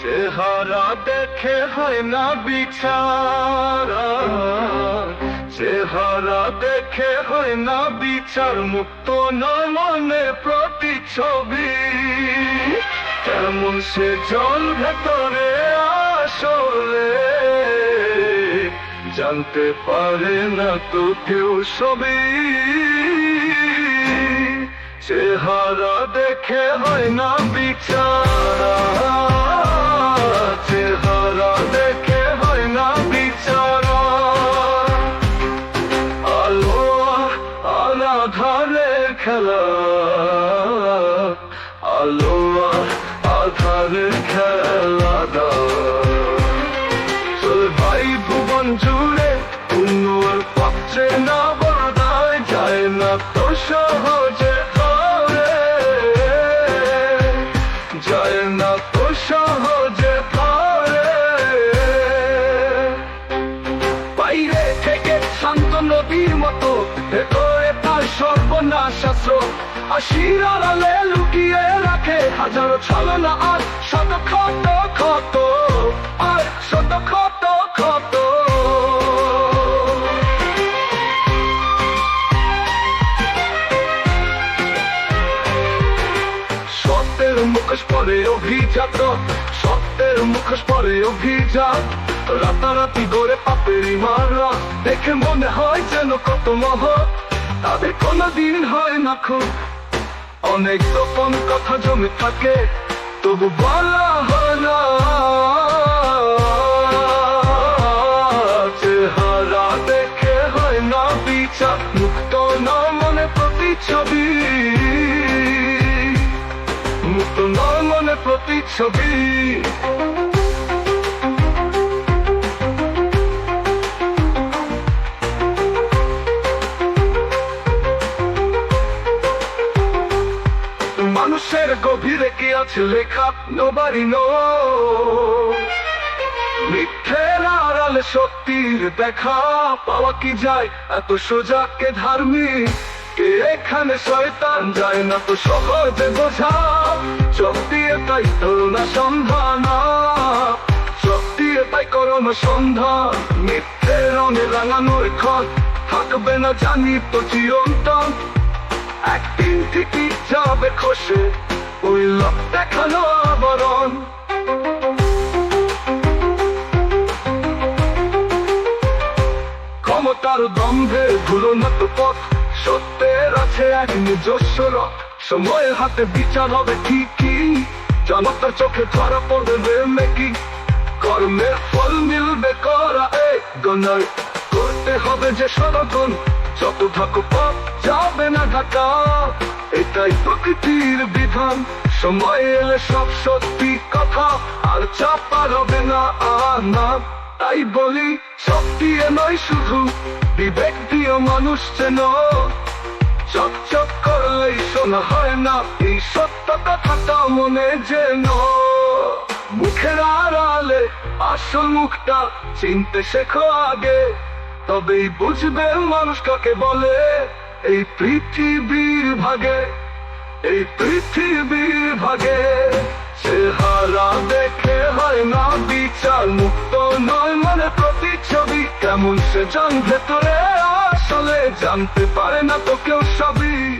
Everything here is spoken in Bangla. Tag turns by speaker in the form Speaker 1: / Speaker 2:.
Speaker 1: চেহারা দেখে হয় না বিচার। চেহারা দেখে হয় না বিচার, মুক্ত নয় মনে প্রতিচ্ছবি কেমন সে জল ভেতরে আসলে, জানতে পারে না তো কেউ সবই চেহারা দেখে হয় না বিচার। চেহারা দেখে হয় না বিচার। আলো আনাধারে খেলা। আলো আধারে খেলা চল ভাই, ভুবন জুড়ে উন্নয়ন পাচ্ছে সর্বনাশ শাস্ত্র আশির আড়ালে লুকিয়ে রাখে হাজারো ছলনা আর শত ক্ষত। ক্ষত আর শত ক্ষত। ক্ষত মুখোশ পরে অভিজাত। সত্যের মুখোশ পরে অভিজাত। রাতারাতি গড়ে পাপের মারা। দেখে মনে হয় যেন কত মহ তাদের কোনোদিন হয় না খুব। অনেক গোপন কথা জমে থাকে, তবু বলা হয় না। চেহারা দেখে হয় না বিচার, মুক্ত নয় মনে প্রতিচ্ছবি। মুক্ত নয় মনে প্রতিচ্ছবি। মানুষের গভীরে কি আছে লেখা? নোবারি নো মিথ্যের আড়ালে সত্যির দেখা পাওয়া কি যায়? এত সোজা কে ধার্মিক? এখানে শয়তান যায় না তো সহজে বোঝা? চোখ দিয়ে তাই করোনা সন্ধানা। চোখ দিয়ে তাই করোনা সন্ধান। মিথ্যে রঙে রাঙানোর খত থাকবে না জানি তো চিরন্তন। একদিন ঠিকই যাবে খসে। ওই লোক দেখানো আবরণ। ক্ষমতার দম্ভে ধুলো নত পথ, সত্যের আছে এক নিজস্ব রথ। সময়ের হাতে বিচার হবে ঠিকই, জনতার চোখে ধরা পড়বে মেকি কর্মের ফল মিলবে করা এক গণার করতে হবে যে সনাতন, যত থাকো পথ যাবে না ঢাকা। এটাই প্রকৃতির বিধান। সময় এলে সব সত্যি কথা, আর চাপা হবে না, আর না। তাই বলি সব দিয়ে নয় শুধু, বিবেক দিয়ে মানুষ যেন। চক চক করলেই শোনা হয় না, এই সত্য কথাটা মনে যেন। মুখের আড়ালে আসল মুখটা চিনতে শেখো আগে, তবেই বুঝবে মানুষ কাকে বলে। এই পৃথিবীর ভাগে, এই পৃথিবীর ভাগে চেহারা দেখে হয় না বিচার মুক্ত নয় মানে প্রতিচ্ছবি। কেমন সে জান ভেতরে আসলে জানতে পারে না তো কেউ সবই।